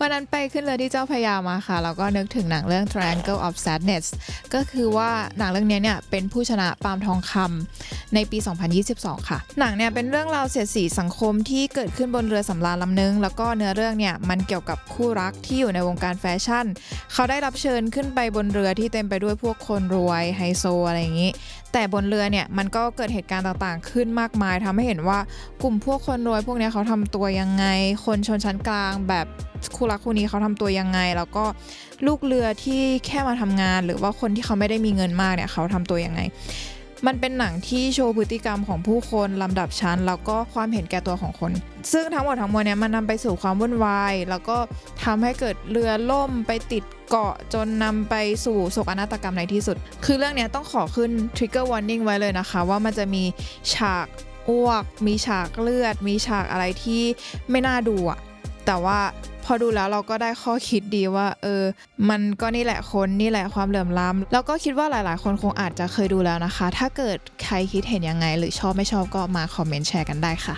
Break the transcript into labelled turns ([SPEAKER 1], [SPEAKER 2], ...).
[SPEAKER 1] วันนั้นไปขึ้นเรือที่เจ้าพยามาค่ะ แล้วก็นึกถึงหนังเรื่อง Triangle of Sadness ก็คือว่าหนังเรื่องนี้เนี่ยเป็นผู้ชนะปาล์มทองคำในปี 2022 ค่ะ หนังเนี่ยเป็นเรื่องราวเสียดสีสังคมที่เกิดขึ้นบนเรือสำราญลำนึง แล้วก็เนื้อเรื่องเนี่ยมันเกี่ยวกับคู่รักที่อยู่ในวงการแฟชั่น เขาได้รับเชิญขึ้นไปบนเรือที่เต็มไปด้วยพวกคนรวยไฮโซอะไรอย่างนี้ แต่บนเรือเนี่ยมันก็เกิดเหตุการณ์ต่างๆ ขึ้นมากมายทำให้เห็นว่ากลุ่มพวกคนรวยพวกนี้เขาทำตัวยังไง คนชนชั้นกลางแบบคู่รักคู่นี้เขาทำตัวยังไง แล้วก็ลูกเรือที่แค่มาทำงาน หรือว่าคนที่เขาไม่ได้มีเงินมากเนี่ยเขาทำตัวยังไง มันเป็นหนังที่โชว์พฤติกรรมของผู้คนลำดับชั้น แล้วก็ความเห็นแก่ตัวของคน ซึ่งทั้งหมดทั้งมวลเนี่ยมันนำไปสู่ความวุ่นวาย แล้วก็ทำให้เกิดเรือล่มไปติดเกาะจนนำไปสู่โศกนาฏกรรมในที่สุด คือเรื่องเนี้ยต้องขอขึ้น trigger warning ไว้เลยนะคะ ว่ามันจะมีฉากอ้วก มีฉากเลือด มีฉากอะไรที่ไม่น่าดูอะแต่ว่า พอดูแล้วเราก็ได้ข้อคิดดีว่า เออ มันก็นี่แหละคนนี่แหละความเหลื่อมล้ำแล้วก็คิดว่าหลาย ๆ คนคงอาจจะเคยดูแล้วนะคะ ถ้าเกิดใครคิดเห็นยังไง หรือชอบไม่ชอบก็มาคอมเมนต์แชร์กันได้ค่ะ